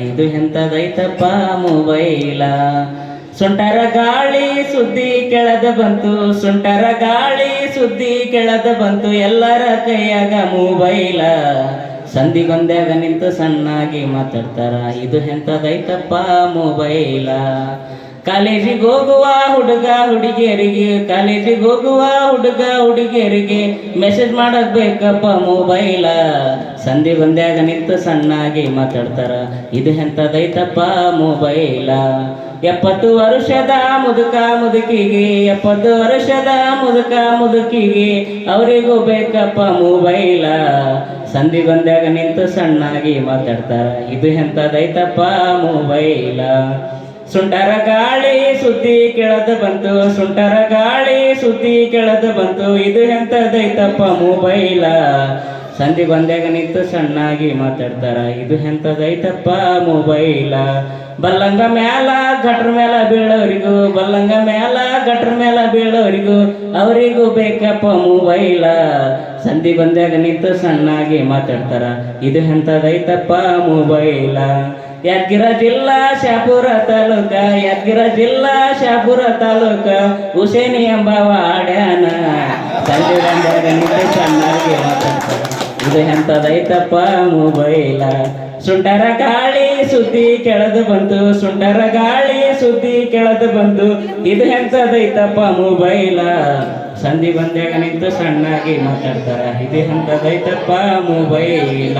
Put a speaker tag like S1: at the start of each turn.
S1: ಇದು ಎಂತದೈತಪ್ಪ ಮೊಬೈಲ? ಸುಂಟರ ಗಾಳಿ ಸುದ್ದಿ ಕೆಳದ ಬಂತು, ಸುಂಟರ ಗಾಳಿ ಸುದ್ದಿ ಕೆಳದ ಬಂತು, ಎಲ್ಲರ ಕೈಯಾಗ ಮೊಬೈಲ. ಸಂಧಿಗೊಂದ್ಯಾಗ ನಿಂತು ಸಣ್ಣಾಗಿ ಮಾತಾಡ್ತಾರ, ಇದು ಎಂತದೈತಪ್ಪ ಮೊಬೈಲ? ಕಾಲೇಜಿಗೆ ಹೋಗುವ ಹುಡುಗ ಹುಡುಗಿಯರಿಗೆ, ಕಾಲೇಜಿಗೆ ಹೋಗುವ ಹುಡುಗ ಹುಡುಗಿಯರಿಗೆ ಮೆಸೇಜ್ ಮಾಡಕ್ ಬೇಕಪ್ಪ ಮೊಬೈಲ ಸಂಧಿ ಬಂದ್ಯಾಗ ನಿಂತು ಸಣ್ಣಾಗಿ ಮಾತಾಡ್ತಾರ. ಇದು ಎಂಥದೈತಪ್ಪ ಮೊಬೈಲ ಎಪ್ಪತ್ತು ವರ್ಷದ ಮುದುಕ ಮುದುಕಿಗೆ, ಎಪ್ಪತ್ತು ವರ್ಷದ ಮುದುಕ ಮುದುಕಿಗೆ ಅವರಿಗೂ ಬೇಕಪ್ಪ ಮೊಬೈಲ ಸಂಧಿ ಬಂದಾಗ ನಿಂತು ಸಣ್ಣಾಗಿ ಮಾತಾಡ್ತಾರ. ಇದು ಎಂತದೈತಪ್ಪ ಮೊಬೈಲ ಸುಂಟರ ಗಾಳಿ ಸುದ್ದಿ ಕೇಳದ ಬಂತು, ಸುಂಟರ ಗಾಳಿ ಸುದ್ದಿ ಕೇಳದ ಬಂತು, ಇದು ಎಂತದೈತಪ್ಪ ಮೊಬೈಲ? ಸಂಧಿ ಬಂದಾಗ ನಿಂತು ಸಣ್ಣಾಗಿ ಮಾತಾಡ್ತಾರ, ಇದು ಎಂತದೈತಪ್ಪ ಮೊಬೈಲ? ಬಲ್ಲಂಗ ಮ್ಯಾಲ ಗಟ್ರ ಮ್ಯಾಲ ಬೀಳೋರಿಗೂ, ಬಲ್ಲಂಗ ಮ್ಯಾಲ ಗಟ್ರ ಮ್ಯಾಲ ಬೀಳೋರಿಗೂ, ಅವರಿಗೂ ಬೇಕಪ್ಪ ಮೊಬೈಲ? ಸಂಧಿ ಬಂದಾಗ ನಿಂತು ಸಣ್ಣಾಗಿ ಮಾತಾಡ್ತಾರ, ಇದು ಎಂತದೈತಪ್ಪ ಮೊಬೈಲ? ಯಾದಗಿರ ಜಿಲ್ಲಾ ಶಾಪುರ ತಾಲೂಕ, ಯಾದಗಿರ ಜಿಲ್ಲಾ ಶಾಪುರ ತಾಲೂಕ, ಹುಸೇನಿ ಎಂಬ ವಾಡ್ಯಾನ ಸಂಜೆ ಮಾತಾಡ್ತಾರೆ ಇದು ಎಂತದೈತಪ್ಪ ಮೊಬೈಲ? ಸುಂಟರ ಗಾಳಿ ಸುದ್ದಿ ಕೆಳದು ಬಂತು, ಸುಂಟರ ಗಾಳಿ ಸುದ್ದಿ ಕೆಳದು ಬಂತು. ಇದು ಎಂತದೈತಪ್ಪ ಮೊಬೈಲ? ಸಂಧಿ ಬಂದಾಗ ನಿಂತು ಸಣ್ಣಾಗಿ ಮಾತಾಡ್ತಾರ. ಇದು ಎಂತದೈತಪ್ಪ ಮೊಬೈಲ?